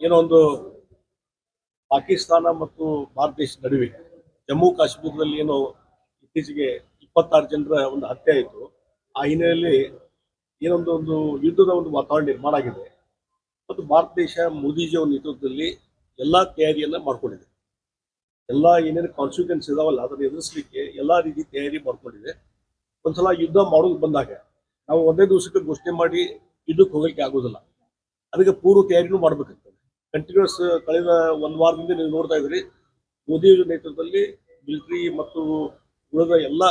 ಏನೋ ಒಂದು ಪಾಕಿಸ್ತಾನ ಮತ್ತು ಭಾರತ ದೇಶದ ನಡುವೆ ಜಮ್ಮು ಕಾಶ್ಮೀರದಲ್ಲಿ ಏನೋ ಇತ್ತೀಚೆಗೆ ಇಪ್ಪತ್ತಾರು ಜನರ ಒಂದು ಹತ್ಯೆ ಆಯಿತು. ಆ ಹಿನ್ನೆಲೆಯಲ್ಲಿ ಏನೊಂದು ಒಂದು ಯುದ್ಧದ ಒಂದು ವಾತಾವರಣ ನಿರ್ಮಾಣ ಆಗಿದೆ. ಮತ್ತು ಭಾರತ ದೇಶ ಮೋದಿಜಿ ಅವರ ನೇತೃತ್ವದಲ್ಲಿ ಎಲ್ಲಾ ತಯಾರಿಯನ್ನು ಮಾಡಿಕೊಂಡಿದೆ. ಎಲ್ಲ ಏನೇನು ಕಾನ್ಸಿಕ್ವೆನ್ಸ್ ಇದಾವಲ್ಲ, ಅದನ್ನು ಎದುರಿಸಲಿಕ್ಕೆ ಎಲ್ಲಾ ರೀತಿ ತಯಾರಿ ಮಾಡ್ಕೊಂಡಿದೆ. ಒಂದ್ಸಲ ಯುದ್ಧ ಮಾಡೋದು ಬಂದಾಗ ನಾವು ಒಂದೇ ದಿವಸಕ್ಕೆ ಘೋಷಣೆ ಮಾಡಿ ಯುದ್ಧಕ್ಕೆ ಹೋಗಲಿಕ್ಕೆ ಆಗೋದಿಲ್ಲ. ಅದಕ್ಕೆ ಪೂರ್ವ ತಯಾರಿನೂ ಮಾಡ್ಬೇಕಾಗ್ತದೆ. ಕಂಟಿನ್ಯೂಸ್ ಕಳೆದ ಒಂದು ವಾರದಿಂದ ನೀವು ನೋಡ್ತಾ ಇದ್ರಿ ಮೋದಿ ನೇತೃತ್ವದಲ್ಲಿ ಮಿಲಿಟರಿ ಮತ್ತು ಉಳಿದ ಎಲ್ಲ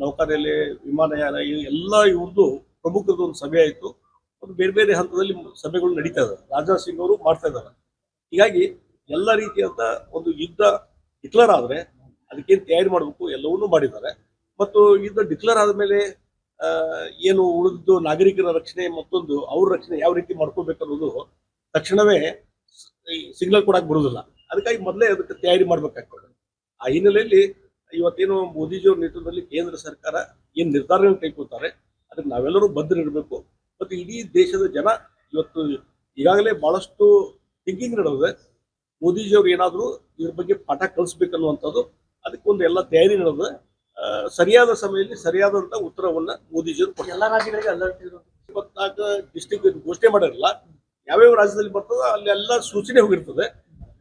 ನೌಕಾನೆಲೆ ವಿಮಾನಯಾನ ಎಲ್ಲ ಇವ್ರದ್ದು ಪ್ರಮುಖದ ಒಂದು ಸಭೆ ಆಯಿತು. ಒಂದು ಬೇರೆ ಬೇರೆ ಹಂತದಲ್ಲಿ ಸಭೆಗಳು ನಡೀತಾ ಇದ್ದಾರೆ ರಾಜನಾಥ್ ಸಿಂಗ್ ಅವರು ಮಾಡ್ತಾ ಇದ್ದಾರೆ. ಹೀಗಾಗಿ ಎಲ್ಲ ರೀತಿಯಾದ ಒಂದು ಯುದ್ಧ ಡಿಕ್ಲೇರ್ ಆದರೆ ಅದಕ್ಕೇನು ತಯಾರಿ ಮಾಡಬೇಕು ಎಲ್ಲವನ್ನೂ ಮಾಡಿದ್ದಾರೆ. ಮತ್ತು ಯುದ್ಧ ಡಿಕ್ಲೇರ್ ಆದಮೇಲೆ ಏನು ಉಳಿದಿದ್ದು ನಾಗರಿಕರ ರಕ್ಷಣೆ ಮತ್ತೊಂದು ಅವ್ರ ರಕ್ಷಣೆ ಯಾವ ರೀತಿ ಮಾಡ್ಕೋಬೇಕು ಅನ್ನೋದು ತಕ್ಷಣವೇ ಸಿಗ್ನಲ್ ಕೊಡಕ್ ಬರುದಿಲ್ಲ. ಅದಕ್ಕಾಗಿ ಮೊದಲೇ ಅದಕ್ಕೆ ತಯಾರಿ ಮಾಡ್ಬೇಕಾಗ್ತದೆ. ಆ ಹಿನ್ನೆಲೆಯಲ್ಲಿ ಇವತ್ತೇನು ಮೋದಿಜಿಯವ್ರ ನೇತೃತ್ವದಲ್ಲಿ ಕೇಂದ್ರ ಸರ್ಕಾರ ಏನ್ ನಿರ್ಧಾರಗಳನ್ನ ಕೈಗೊಳ್ತಾರೆ ಅದಕ್ಕೆ ನಾವೆಲ್ಲರೂ ಬದ್ಧರಿರಬೇಕು. ಮತ್ತು ಇಡೀ ದೇಶದ ಜನ ಇವತ್ತು ಈಗಾಗಲೇ ಬಹಳಷ್ಟು ಥಿಂಕಿಂಗ್ ನಡೆದಿದೆ. ಮೋದಿಜಿಯವ್ರು ಏನಾದರೂ ಇದ್ರ ಬಗ್ಗೆ ಪಾಠ ಕಲಿಸ್ಬೇಕನ್ನುವಂಥದ್ದು ಅದಕ್ಕೊಂದು ಎಲ್ಲ ತಯಾರಿ ನಡೆದಿದೆ. ಸರಿಯಾದ ಸಮಯದಲ್ಲಿ ಸರಿಯಾದಂತ ಉತ್ತರವನ್ನ ಮೋದಿಜಿಯವರು ಎಲ್ಲ ರಾಜ್ಯಗಳಿಗೆ ಅಲರ್ಟ್ ಇಪ್ಪತ್ನಾಲ್ಕು ಡಿಸ್ಟಿಕ್ ಘೋಷಣೆ ಮಾಡಿರಲ್ಲ ಯಾವ್ಯಾವ ರಾಜ್ಯದಲ್ಲಿ ಬರ್ತದೋ ಅಲ್ಲಿ ಎಲ್ಲ ಸೂಚನೆ ಹೋಗಿರ್ತದೆ.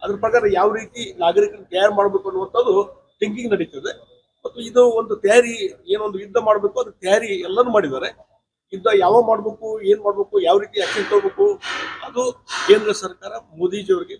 ಅದ್ರ ಪ್ರಕಾರ ಯಾವ ರೀತಿ ನಾಗರಿಕರನ್ನ ತಯಾರು ಮಾಡಬೇಕು ಅನ್ನುವಂಥದ್ದು ಥಿಂಕಿಂಗ್ ನಡೀತದೆ. ಮತ್ತು ಇದು ಒಂದು ತಯಾರಿ, ಏನೊಂದು ಯುದ್ಧ ಮಾಡಬೇಕು ಅದ್ರ ತಯಾರಿ ಎಲ್ಲನೂ ಮಾಡಿದ್ದಾರೆ. ಯುದ್ಧ ಯಾವಾಗ ಮಾಡಬೇಕು, ಏನ್ ಮಾಡಬೇಕು, ಯಾವ ರೀತಿ ಆಕ್ಷನ್ ತಗೋಬೇಕು, ಅದು ಕೇಂದ್ರ ಸರ್ಕಾರ ಮೋದಿಜಿ ಅವರಿಗೆ